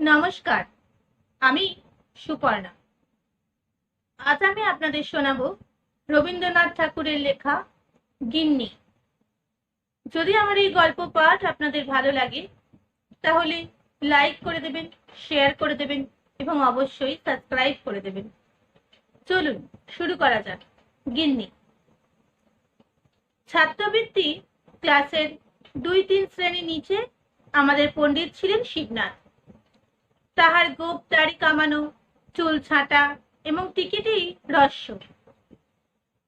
নমস্কার, আমি সুপর্ণা। আজ আমি আপনাদের শোনাবো রবীন্দ্রনাথ ঠাকুরের লেখা গিন্নি। যদি আমার এই গল্প পাঠ আপনাদের ভালো লাগে, তাহলে লাইক করে দেবেন, শেয়ার করে দেবেন এবং অবশ্যই সাবস্ক্রাইব করে দেবেন। চলুন, শুরু করা যাক। গিন্নি। ছাত্রবৃত্তি ক্লাসের দুই তিন শ্রেণি নিচে আমাদের পণ্ডিত ছিলেন শিবনাথ। তাহার গোপ দাড়ি কামানো, চুল ছাঁটা এবং টিকিটেই রস্য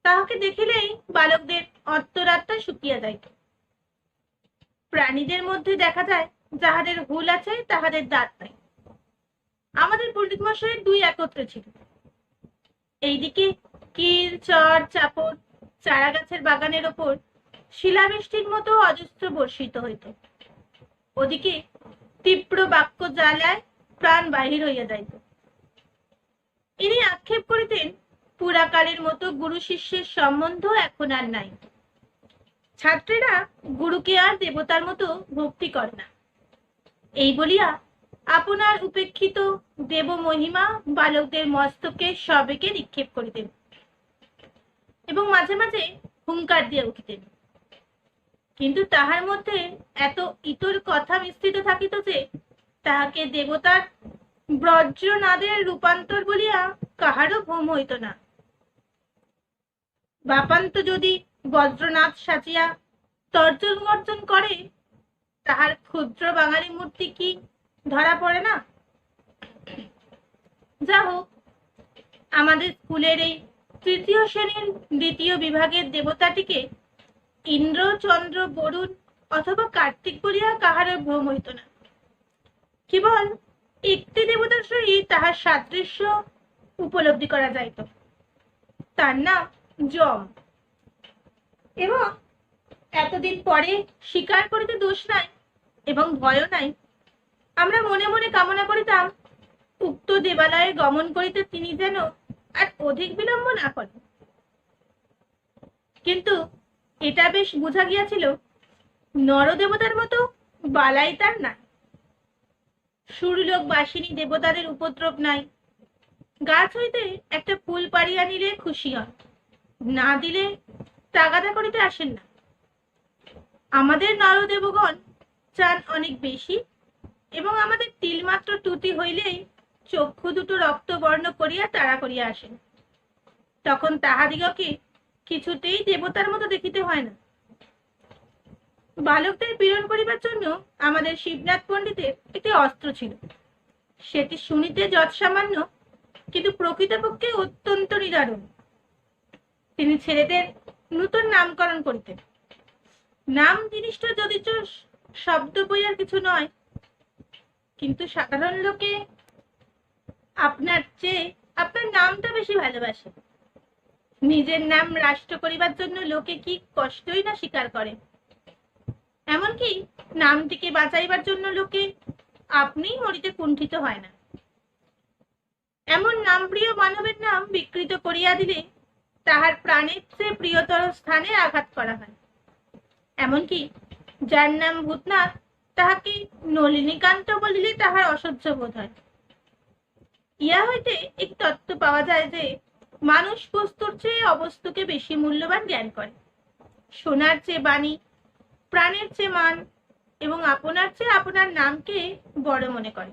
তাহাকে দেখিলেই বালকদের অন্তরাত্মা শুকিয়া যাইত প্রাণীদের মধ্যে দেখা যায়, যাহাদের হুল আছে, তাহাদের দাঁত নাই। আমাদের পণ্ডিত মশাইয়ের দুই একত্রে ছিল। এইদিকে কিল চর, চাপড় চারা গাছের বাগানের ওপর শিলাবৃষ্টির মতো অজস্র বর্ষিত হইত। ওদিকে তীব্র বাক্য জ্বালায় প্রাণ বাহির হইয়া যাইত। ইনি আক্ষেপ করিতেন, পুরাকালের মতো গুরু শিষ্যের সম্বন্ধ এখন আর নাই। ছাত্রেরা গুরুকে আর দেবতার মতো ভক্তি করে না। এই বলিয়া আপনার উপেক্ষিত দেব মহিমা বালকদের মস্তকে সবেকে নিক্ষেপ করিতেন এবং মাঝে মাঝে হুঙ্কার দিয়ে উঠিতেন। কিন্তু তাহার মধ্যে এত ইতর কথা মিশ্রিত থাকিত যে তাহাকে দেবতার বজ্রনাদের রূপান্তর বলিয়া কাহারও ভ্রম হইত না। বাপান্ত যদি বজ্রনাথ সাজিয়া তর্জন গর্জন করে, তাহার ক্ষুদ্র বাঙালি মূর্তি কি ধরা পড়ে না? যা হোক আমাদের স্কুলের এই তৃতীয় শ্রেণির দ্বিতীয় বিভাগের দেবতাটিকে ইন্দ্র চন্দ্র বরুণ অথবা কার্তিক বলিয়া কাহারও ভ্রম হইত না। কেবল একটি দেবতার সহিত তাহার সাদৃশ্য উপলব্ধি করা যাইত। তার নাম যম। এবং এতদিন পরে স্বীকার করিতে দোষ নাই এবং ভয়ও নাই। আমরা মনে মনে কামনা করিতাম, উক্ত দেবালয়ে গমন করিতে তিনি যেন আর অধিক বিলম্ব না করেন। কিন্তু এটা বেশ বোঝা গিয়াছিল, নরদেবতার মতো বালাই তার নাই। সুরলোক বাসিনী দেবতাদের উপদ্রব নাই। গাছ হইতে একটা ফুল পাড়িয়া নিলে খুশি হন না দিলে তাগাদা করিতে আসেন না। আমাদের নরদেবগণ চান অনেক বেশি এবং আমাদের তিলমাত্র ত্রুটি হইলেই চক্ষু দুটো রক্তবর্ণ করিয়া তাড়া করিয়া আসেন। তখন তাহাদিগকে কিছুতেই দেবতার মতো দেখিতে হয় না। বালকদের পীড়ন করিবার জন্য আমাদের শিবনাথ পণ্ডিতের একটি অস্ত্র ছিল। সেটি শুনিতে যৎসামান্য, কিন্তু প্রকৃতপক্ষে অত্যন্ত নিদারুণ। তিনি ছেলেদের নূতন নামকরণ করিতেন নাম জিনিসটা যদি শব্দ বইয়ার কিছু নয়, কিন্তু সাধারণ লোকে আপনার চেয়ে আপনার নামটা বেশি ভালোবাসে। নিজের নাম রাষ্ট্র করিবার জন্য লোকে কি কষ্টই না স্বীকার করে? এমনকি নামটিকে বাঁচাইবার জন্য লোকে আপনিই মরিতে কুণ্ঠিত হয় না। এমন নাম প্রিয় মানবের নাম বিকৃত করিয়া দিলে তাহার প্রাণের চেয়ে প্রিয়তর স্থানে আঘাত করা হয়। এমনকি যার নাম ভূতনাথ, তাহাকে নলিনীকান্ত বলিলে তাহার অসহ্য বোধ হয়। ইয়া হইতে এক তত্ত্ব পাওয়া যায় যে, মানুষ বস্তুর চেয়ে অবস্তুকে বেশি মূল্যবান জ্ঞান করে। সোনার চেয়ে বাণী প্রাণের চেয়ে মান এবং আপনার চেয়ে আপনার নামকে বড় মনে করে।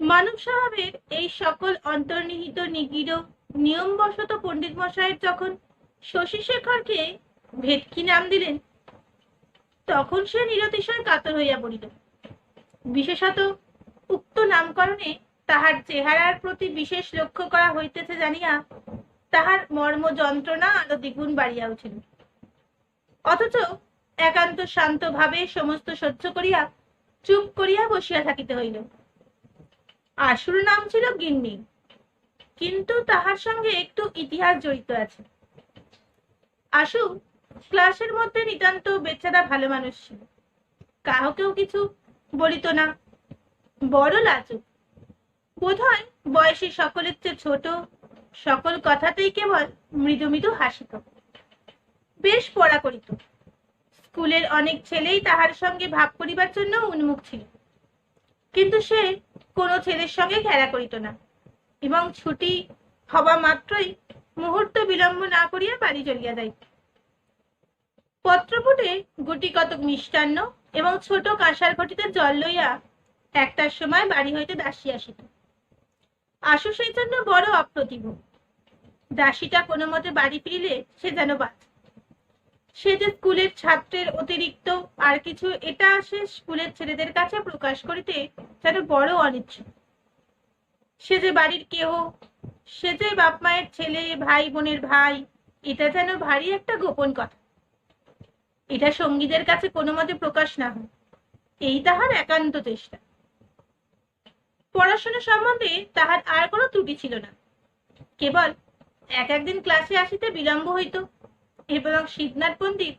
মানব স্বভাবের এই সকল অন্তর্নিহিত নিগিড় নিয়মবশত পণ্ডিত মশাইয়ের যখন শশী শেখরকে ভেটকি নাম দিলেন, তখন সে নিরতিশয় কাতর হইয়া পড়িল। বিশেষত উক্ত নামকরণে তাহার চেহারার প্রতি বিশেষ লক্ষ্য করা হইতেছে জানিয়া তাহার মর্ম যন্ত্রণা আরও দ্বিগুণ বাড়িয়া উঠিল। অথচ একান্ত শান্ত ভাবে সমস্ত সহ্য করিয়া চুপ করিয়া বসিয়া থাকিতে হইল। আশুর নাম ছিল গিন্নি, কিন্তু তাহার সঙ্গে একটু ইতিহাস জড়িত আছে। আশু ক্লাসের মধ্যে নিতান্ত বেচারা ভালো মানুষ ছিল। কাহকেও কিছু বলিত না, বড় লাজুক। বোধ হয় বয়সে সকলের চেয়ে ছোট, সকল কথাতেই কেবল মৃদু মৃদু হাসিত। বেশ পড়া করিত। স্কুলের অনেক ছেলেই তাহার সঙ্গে ভাব করিবার জন্য উন্মুখ ছিল। কিন্তু সে কোনো ছেলের সঙ্গে খেলা করিত না এবং ছুটি হওয়া মাত্রই মুহূর্ত বিলম্ব না করিয়া বাড়ি চলিয়া যাইত পত্রপুটে গুটি কতক মিষ্টান্ন এবং ছোট কাঁসার ঘটিতে জল লইয়া একটার সময় বাড়ি হইতে দাসী আসিত। আশু সেই জন্য বড় অপ্রতিভ। দাসীটা কোনো মতে বাড়ি ফিরিলে সে যেন বাঁচ। সে যে স্কুলের ছাত্রের অতিরিক্ত আর কিছু, এটা সে স্কুলের ছেলেদের কাছে প্রকাশ করিতে যেন বড় অনিচ্ছুক। সে যে বাড়ির কেহ, সে যে বাপ মায়ের ছেলে, ভাই বোনের ভাই, এটা যেন ভারী একটা গোপন কথা। এটা সঙ্গীদের কাছে কোনো মতে প্রকাশ না হয়। এই তাহার একান্ত চেষ্টা। পড়াশোনা সম্বন্ধে তাহার আর কোনো ত্রুটি ছিল না। কেবল এক একদিন ক্লাসে আসিতে বিলম্ব হইত। এবং শিবনাথ পণ্ডিত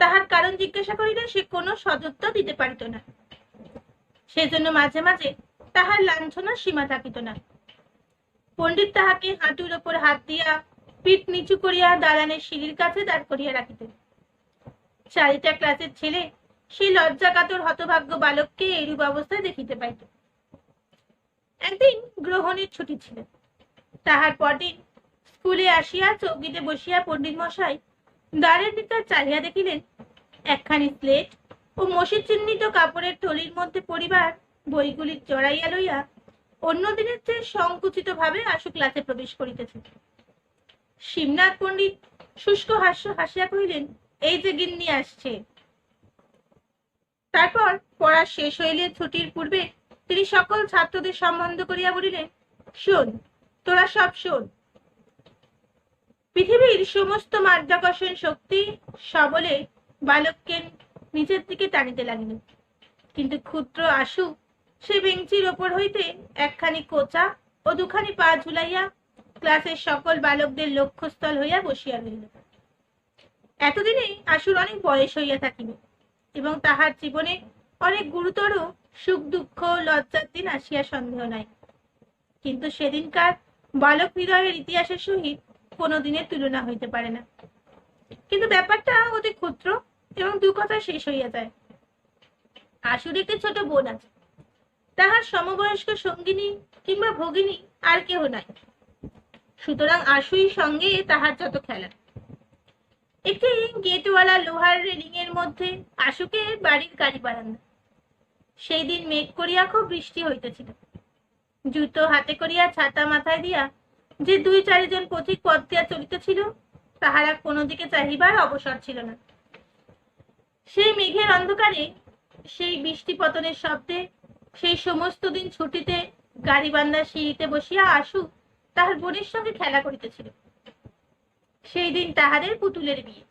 তাহার কারণ জিজ্ঞাসা করিলে সে কোনো সদুত্তর দিতে পারিত না। সেজন্য মাঝে মাঝে তাহার লাঞ্ছনার সীমা থাকিত না। পণ্ডিত তাহাকে হাঁটুর ওপর হাত দিয়া পিঠ নিচু করিয়া দালানের সিঁড়ির কাছে দাঁড় করিয়া রাখিতেন। চারিটা ক্লাসের ছেলে সেই লজ্জাকাতর হতভাগ্য বালককে এরূপ অবস্থায় দেখিতে পাইত। একদিন গ্রহণের ছুটি ছিল। তাহার পরদিন স্কুলে আসিয়া চৌকিতে বসিয়া পণ্ডিত মশাই দ্বারের ভিতর চালিয়া দেখিলেন, একখানি স্লেট ও মসি চিহ্নিত কাপড়ের থলির মধ্যে পরিবার বইগুলি জড়াইয়া লইয়া অন্য দিনের চেয়ে সংকুচিত ভাবে আশু ক্লাসে প্রবেশ করিতেছে। শিবনাথ পণ্ডিত শুষ্ক হাস্য হাসিয়া কহিলেন, এই যে গিন্নি আসছে। তারপর পড়া শেষ হইলে ছুটির পূর্বে তিনি সকল ছাত্রদের সম্বন্ধ করিয়া বলিলেন, শোন, তোরা সব শোন। পৃথিবীর সমস্ত মাধ্যাকর্ষণ শক্তি সবলে বালককে নিচের দিকে টানিতে লাগিল। কিন্তু ক্ষুদ্র আশু সে বেঞ্চির ওপর হইতে একখানি কোচা ও দুখানি পা ঝুলাইয়া ক্লাসের সকল বালকদের লক্ষ্যস্থল হইয়া বসিয়া রহিল। এতদিনে আশুর অনেক বয়স হইয়া থাকিবে এবং তাহার জীবনে অনেক গুরুতর সুখ, দুঃখ লজ্জার দিন আসিয়া সন্দেহ নাই। কিন্তু সেদিনকার বালক হৃদয়ের ইতিহাসের সহিত কোনো দিনের তুলনা হইতে পারে না। কিন্তু ব্যাপারটা অতি ক্ষুদ্র এবং দু কথা শেষ হইয়া যায়। আশুর একটি ছোট বোন আছে। তাহার সমবয়স্ক সঙ্গিনী কিংবা ভগিনী আর কেহ নাই। সুতরাং আশুই সঙ্গে তাহার যত খেলা। একটি গেটওয়ালা লোহার রেলিং এর মধ্যে আশুকে বাড়ির গাড়ি বারান্দা। সেই দিন মেঘ করিয়া খুব বৃষ্টি হইতেছিল। জুতো হাতে করিয়া ছাতা মাথায় দিয়া যে দুই চারিজন পথিক পথ দিয়া চলিতেছিল তাহারা কোনো দিকে চাহিবার অবসর ছিল না। সেই মেঘের অন্ধকারে, সেই বৃষ্টি পতনের শব্দে, সেই সমস্ত দিন ছুটিতে গাড়ি বান্দার সিঁড়িতে বসিয়া আশু তাহার বোনের সঙ্গে খেলা করিতেছিল। সেই দিন তাহাদের পুতুলের বিয়ে।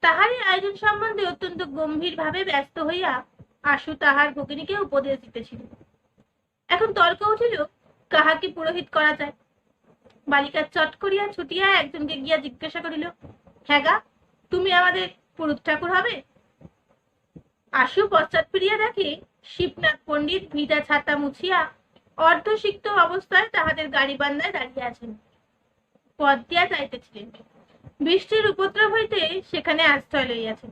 তাহারই আয়োজন সম্বন্ধে অত্যন্ত গম্ভীর ভাবে ব্যস্ত হইয়া আশু তাহার ভগিনীকে উপদেশ দিতেছিল। এখন তর্ক উঠিল, কাহাকে পুরোহিত করা যায়? বালিকা চট করিয়া ছুটিয়া একজনকে গিয়া জিজ্ঞাসা করিল হ্যাঁ তুমি আমাদের পুরুত ঠাকুর হবে? আশু পশ্চাৎ ফিরিয়া দেখে শিবনাথ পণ্ডিত ভিজা ছাতা মুছিয়া অর্ধসিক্ত অবস্থায় তাহাদের গাড়ি বান্দায় দাঁড়িয়ে আছেন। পথ দিয়া যাইতেছিলেন। বৃষ্টির উপদ্রব হইতে সেখানে আশ্রয় লইয়াছেন।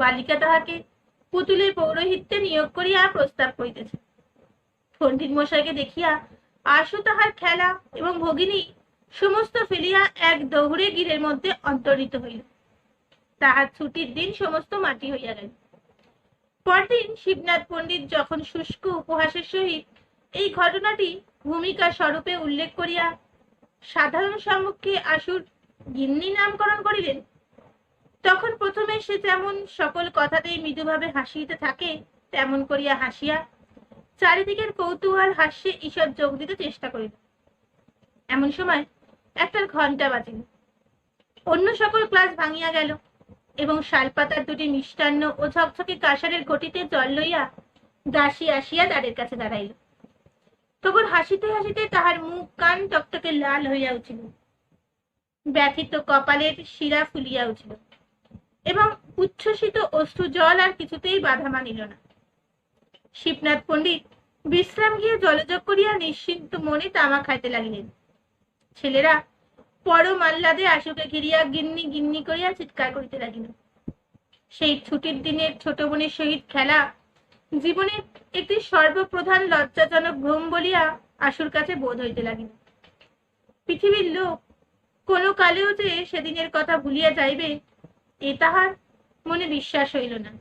বালিকা তাহাকে পুতুলের পৌরোহিত্যে নিয়োগ করিয়া প্রস্তাব করিতেছে পণ্ডিত মশাইকে দেখিয়া আশু তাহার খেলা এবং ভগিনী সমস্ত ফেলিয়া এক দৌড়ে গিরের মধ্যে অন্তর্হিত হইল। তাহার ছুটির দিন সমস্ত মাটি হইয়া গেল। পরদিন শিবনাথ পণ্ডিত যখন শুষ্ক উপহাসের সহিত এই ঘটনাটি ভূমিকা স্বরূপে উল্লেখ করিয়া সাধারণ সম্মুখে আশুর গিন্নি নামকরণ করিলেন, তখন প্রথমে সে যেমন সকল কথাতেই মৃদুভাবে হাসিতে থাকে, তেমন করিয়া হাসিয়া চারিদিকের কৌতূহল, হাস্যে ঈশ্বর যোগ দিতে চেষ্টা করিল। এমন সময় একটার ঘণ্টা বাজিল। অন্য সকল ক্লাস ভাঙিয়া গেল এবং শালপাতার দুটি মিষ্টান্ন ও ঝকঝকে কাঁসারের ঘটিতে জল লইয়া দাসী আসিয়া দ্বারের কাছে দাঁড়াইল। তখন হাসিতে হাসিতে তাহার মুখ, কান টকটকে লাল হইয়া উঠিল। ব্যথিত কপালের শিরা ফুলিয়া উঠিল এবং উচ্ছ্বসিত অশ্রু জল আর কিছুতেই বাধা মানিল না। শিবনাথ পণ্ডিত, বিশ্রাম গিয়ে জলযোগ করিয়া নিশ্চিন্ত মনে তামা খাইতে লাগিলেন। ছেলেরা পরম আহ্লাদে আশুকে ঘিরিয়া গিন্নি গিন্নি করিয়া চিৎকার করিতে লাগিল। সেই ছুটির দিনের ছোট বোনের সহিত খেলা জীবনের একটি সর্বপ্রধান লজ্জাজনক ভ্রম বলিয়া আশুর কাছে বোধ হইতে লাগিল। পৃথিবীর লোক কোনো কালেও যে সেদিনের কথা ভুলিয়া যাইবে, এ তাহার মনে বিশ্বাস হইল না।